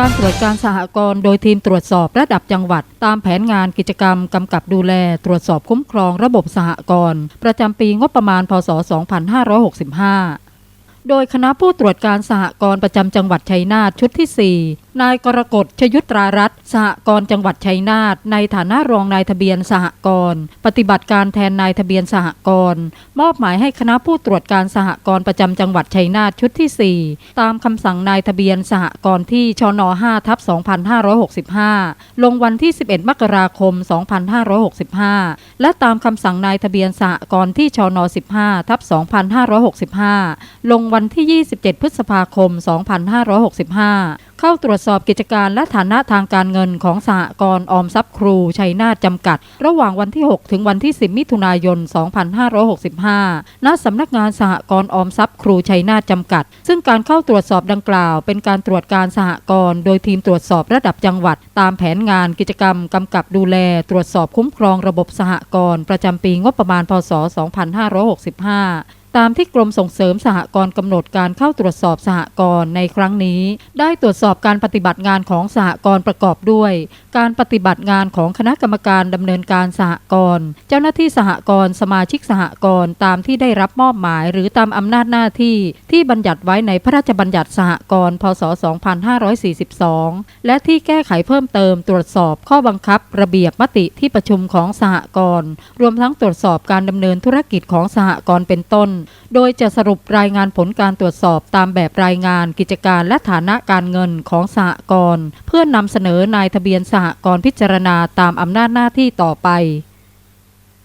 การตรวจการสหกรณ์โดยทีมตรวจสอบระดับจังหวัด ตามแผนงานกิจกรรมกำกับดูแล ตรวจสอบคุ้มครองระบบสหกรณ์ประจำปีงบประมาณพศ 2565 โดยคณะผู้ตรวจการสหกรณ์ประจำจังหวัดชัยนาทชุดที่ 4 นายกรกฎชยุตรารัตสหกรณ์จังหวัดชัยนาทในฐานะรองนายทะเบียนสหกรณ์ปฏิบัติการแทนนายทะเบียนสหกรณ์มอบหมายให้คณะผู้ตรวจการสหกรณ์ประจำจังหวัดชัยนาทชุดที่ 4 ตามคำสั่งนายทะเบียนสหกรณ์ที่ชน5ทับ2565 ลงวันที่ 11 มกราคม 2565 และตามคำสั่งนายทะเบียนสหกรณ์ที่ชน15ทับ2565 ลงวันที่ 27 พฤษภาคม 2565 เข้าตรวจสอบกิจการและฐานะทางการเงินของสหกรณ์ออมทรัพย์ครูชัยนาทจำกัด ระหว่างวันที่ 6 ถึงวันที่ 10 มิถุนายน 2565 ณ สำนักงานสหกรณ์ออมทรัพย์ครูชัยนาทจำกัด ซึ่งการเข้าตรวจสอบดังกล่าว เป็นการตรวจการสหกรณ์โดยทีมตรวจสอบระดับจังหวัด ตามแผนงานกิจกรรมกำกับดูแล ตรวจสอบคุ้มครองระบบสหกรณ์ประจำปีงบประมาณ พศ 2565ตามที่กรมส่งเสริมสหกรณ์กำหนดการเข้าตรวจสอบสหกรณ์ในครั้งนี้ ได้ตรวจสอบการปฏิบัติงานของสหกรณ์ประกอบด้วย การปฏิบัติงานของคณะกรรมการดำเนินการสหกรณ์เจ้าหน้าที่สหกรณ์สมาชิกสหกรณ์ตามที่ได้รับมอบหมาย หรือตามอำนาจหน้าที่ที่บัญญัติไว้ในพระราชบัญญัติสหกรณ์พศ 2542 และที่แก้ไขเพิ่มเติมตรวจสอบข้อบังคับ ระเบียบมติที่ประชุมของสหกรณ์รวมทั้งตรวจสอบการดำเนินธุรกิจของสหกรณ์เป็นต้น โดยจะสรุปรายงานผลการตรวจสอบตามแบบรายงานกิจการและฐานะการเงินของสหกรณ์เพื่อนำเสนอนายทะเบียนสหกรณ์พิจารณาตามอำนาจหน้าที่ต่อไป